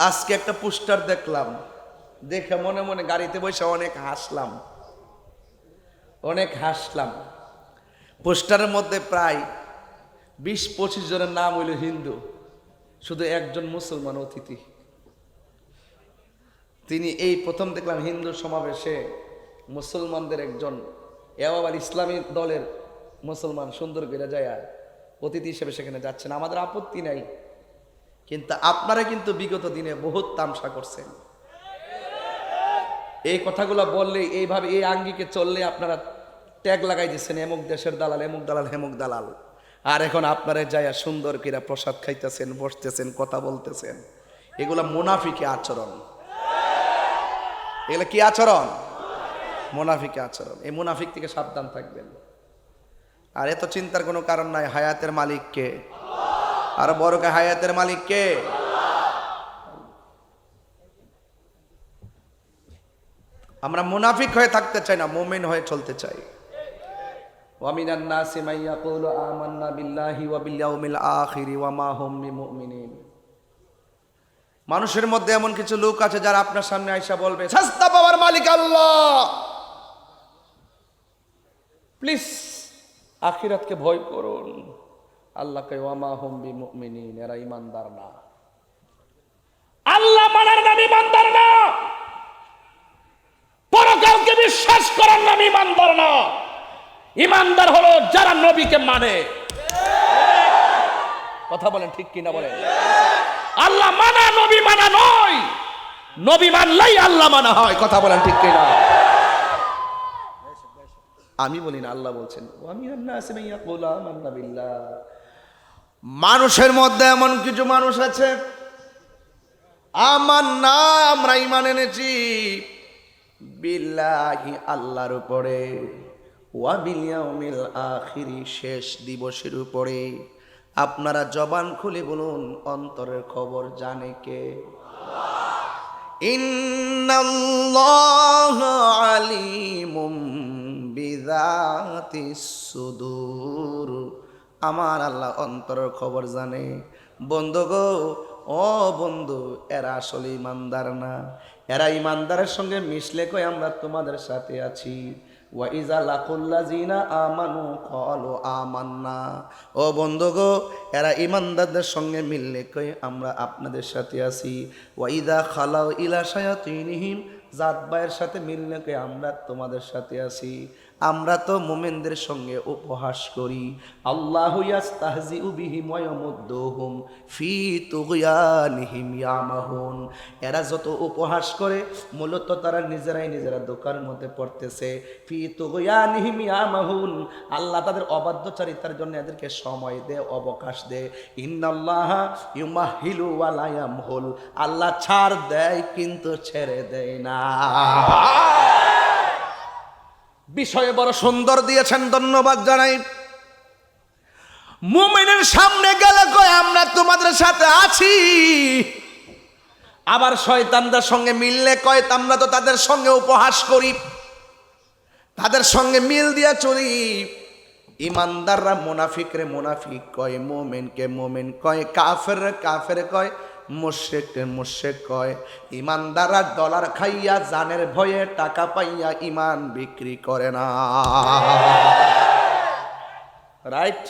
আজকে একটা পোস্টার দেখলাম। দেখে মনে মনে গাড়িতে বসে অনেক হাসলাম। অনেক হাসলাম। পোস্টারের মধ্যে প্রায় বিশ পঁচিশ জনের নাম হইল হিন্দু। শুধু একজন মুসলমান অতিথি। তিনি এই প্রথম দেখলাম হিন্দু সমাবেশে মুসলমানদের একজন এও আবার ইসলামী দলের মুসলমান সুন্দর করে যায় অতিথি হিসেবে সেখানে যাচ্ছেন। আমাদের আপত্তি নাই। কিন্তু আপনারা কিন্তু বিগত দিনে বহুত তামসা করছেন। এই কথাগুলো বললে, এইভাবে এই আঙ্গিকে চললে আপনারা ট্যাগ লাগাই দিচ্ছেন এমুক দেশের দালাল, এমুক দালাল, হেমুক দালাল। আর এখন আপনারা যাইয়া সুন্দর কিরা প্রসাদ খাইতেছেন, বসতেছেন, কথা বলতেছেন। এগুলা মুনাফিকে আচরণ। এগুলো কি আচরণ? মুনাফিকে আচরণ। এই মুনাফিক থেকে সাবধান থাকবেন। আর এত চিন্তার কোনো কারণ নাই, হায়াতের মালিককে আর বরকে হায়াতের মালিক কে? আমরা মুনাফিক হয়ে থাকতে চাই না, মোমেন হয়ে চলতে চাই। আমান্না ওয়া মানুষের মধ্যে এমন কিছু লোক আছে যারা আপনার সামনে আইসা বলবে সাস্তা পাওয়ার মালিক আল্লাহ! প্লিজ, আখিরাতকে ভয় করুন। আল্লাহকে ওয়ামা হুম বি মুমিনিন এরা ইমানদার না। আল্লাহ মানার নাম ইমানদার না। পরকালকে বিশ্বাস করার নাম ইমানদার না। ইমানদার হলো যারা নবীকে মানে। কথা বলেন ঠিক কিনা বলেন। আল্লাহ মানা নবী মানা নয়। নবী মানলেই আল্লাহ মানা হয়। কথা বলেন ঠিক কিনা। আমি বলি না আল্লাহ বলছেন নাসি মান ইয়াকুলু আমান্না বিল্লাহ মানুষের মধ্যে এমন কিছু মানুষ আছে? আমার না আমরা ইমান এনেছি। বিল্লাহি আল্লাহর উপরে আখিরি শেষ দিবসের উপরে। আপনারা জবান খুলে বলুন, অন্তরের খবর জানে কে? আলিমুম বিযাতিস সুদূর। আমার আল্লাহ অন্তরের খবর জানে। বন্ধু গো, ও বন্ধু, এরা আসলে ইমানদার না। এরা ইমানদারের সঙ্গে মিশলে কই আমরা তোমাদের সাথে আছি। ওয়াইজা লাকুল্লাজিনা আমানু আমান্না। ও বন্ধু গো, এরা ইমানদারদের সঙ্গে মিললে কই আমরা আপনাদের সাথে আছি। ওয়াইদা খালাও ইলা শায়াতিনহিম জাত ভাইয়ের সাথে মিললে কই আমরা তোমাদের সাথে আছি। আমরা তো মোমেনদের সঙ্গে উপহাস করি। আল্লাহ ইয়াস্তাহজিউ বিহিম ওয়া ইয়ামুদ্দুহুম ফি তুগয়ানিহিম এরা যত উপহাস করে, মূলত তারা নিজেরাই নিজেরা দোকার মধ্যে পড়তেছে। ফি তুগয়ানিহিম ইয়ামাহুন। আল্লাহ তাদের অবাধ্যচারিতার জন্য এদেরকে সময় দে, অবকাশ দে। ইন্নাল্লাহ ইউমাহিলু ওয়া লা ইয়ামহুল। আল্লাহ ছাড় দেয় কিন্তু ছেড়ে দেয় না। বিষয়ে বড় সুন্দর দিয়েছেন, ধন্যবাদ জানাই। মুমিনের সামনে গেলে কয়, আমরা তোমাদের সাথে আছি। আবার শয়তানদের সঙ্গে মিললে কয়, আমরা তো তাদের সঙ্গে উপহাস করি। তাদের সঙ্গে মিল দিয়া চলি। ইমানদাররা মোনাফিকরে মোনাফিক কয়, মোমেনকে মোমেন কয় কাফের কাফের কয় মোশেককে মোশেক কয়, ইমানদাররা ডলার খাইয়া জানের ভয়ে টাকা পাইয়া ইমান বিক্রি করে না। রাইট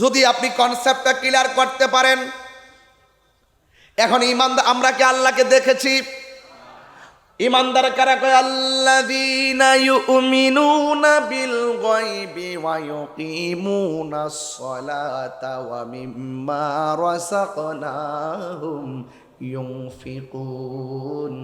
যদি আপনি কনসেপ্টটা ক্লিয়ার করতে পারেন, এখন ইমান আমরা কি আল্লাহকে দেখেছি? ইমানদার কারা কয় আল্লাযীনা ইউমিনুনা বিল গায়বি ওয়া ইউকিমুনাস সালাতা ওয়া মিম্মা রাযাকনাহুম ইউনফিকুন।